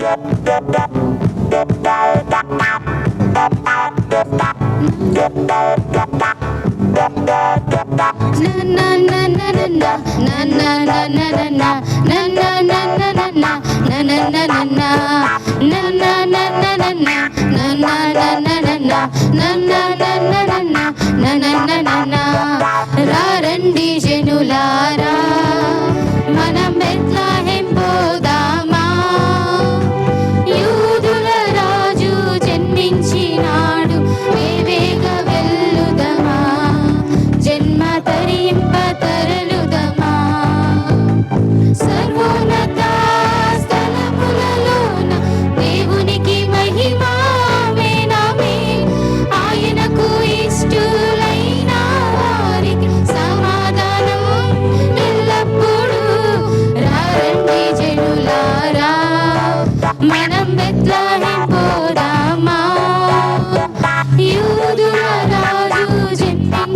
na na na na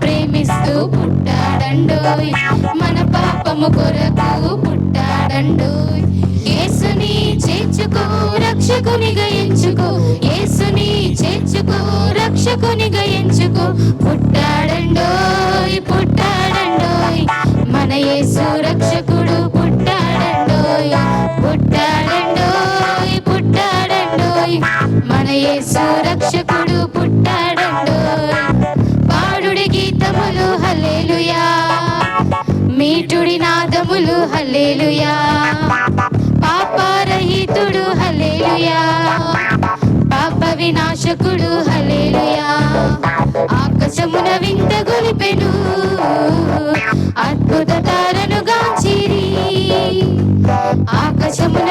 ప్రేమిస్తూ పుట్టాడండోయ్ మన పాపము కొరకు పుట్టాడండోయ్ యేసుని చేర్చుకో రక్షకునిగా ఎంచుకో యేసుని చేర్చుకో రక్షకునిగా ఎంచుకో పుట్టాడండోయ్ పుట్టాడండోయ్ మన యేసు రక్షకుడు పుట్టాడండోయ్ పుట్టాడండోయ్ పుట్టాడండోయ్ మన యేసు రక్షకుడు హలేలుయా పాపారహితుడు హలేలుయా హల్లెలూయా. పాప వినాశకుడు హల్లెలూయా. ఆకాశమున వింత గొలిపెను. అద్భుత తారను గాంచిరి. ఆకాశమున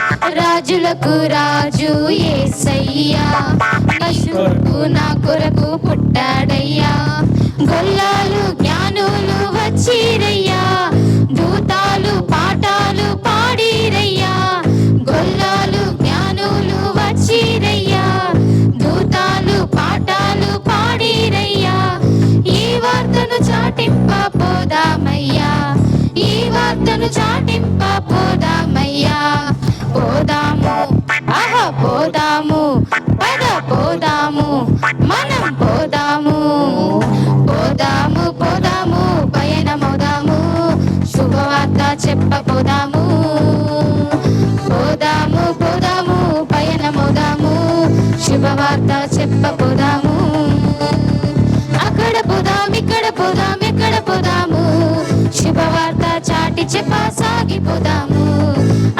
రాజులకు రాజు ఏసయ్యా. పశువుకు నా కొరకు పుట్టాడయ్యా. గొల్లాలు జ్ఞానులు వచ్చిరయ్యా. దూతాలు పాఠాలు పాడిరయ్యా. గొల్లాలు జ్ఞానులు వచ్చిరయ్యా. దూతాలు పాఠాలు పాడిరయ్యా. ఈ వార్తను చాటింప పోదామయ్యా ఈ వార్తను చాటింప పోదామయ్యా పోదాము పోదాము పద పోదాము మనం పోదాము. పోదాము పోదాము పయనమవుదాము శుభవార్త చెప్పపోదాము. పోదాము పోదాము పయనమవుదాము శుభవార్త చెప్పపోదాము. అక్కడ పోదాం ఇక్కడ పోదాం ఎక్కడ పోదాము శుభవార్త చాటి చెప్ప సాగిపోదాము.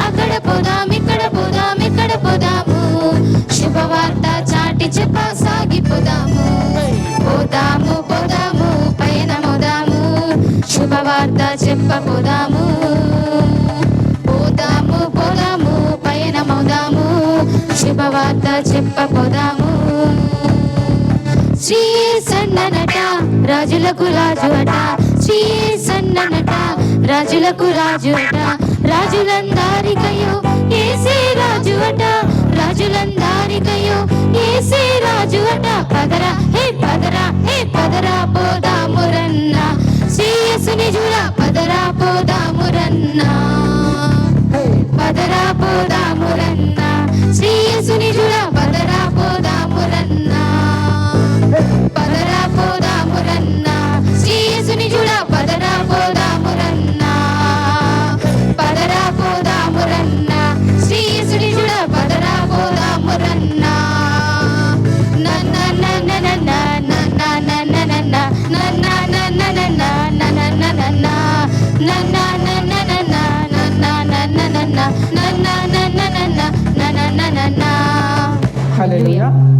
అక్కడ పోదాం ఇక్కడ పోదాం ఇక్కడ పోదాము. చెప్ప సాగిపోదాము పోదాము పోదాము పయనమోదాము శుభవార్త చెప్పపోదాము పోదాము పోదాము పయనమోదాము శుభవార్త చెప్పపోదాము శ్రీ సన్ననట రాజులకు రాజు అట. రాజులకు రాజు అట. రాజులందారికయో ఏసే రాజు అట. రాజులందారికయో ఏసే రాజు అట పదరా హే పదరా హే పదరా పోదామురన్న. శ్రీయసుని జుడ పదరా పోదామురన్న. పదరా పోదామురన్న. శ్రీయసుని పోదామురన్న 对呀。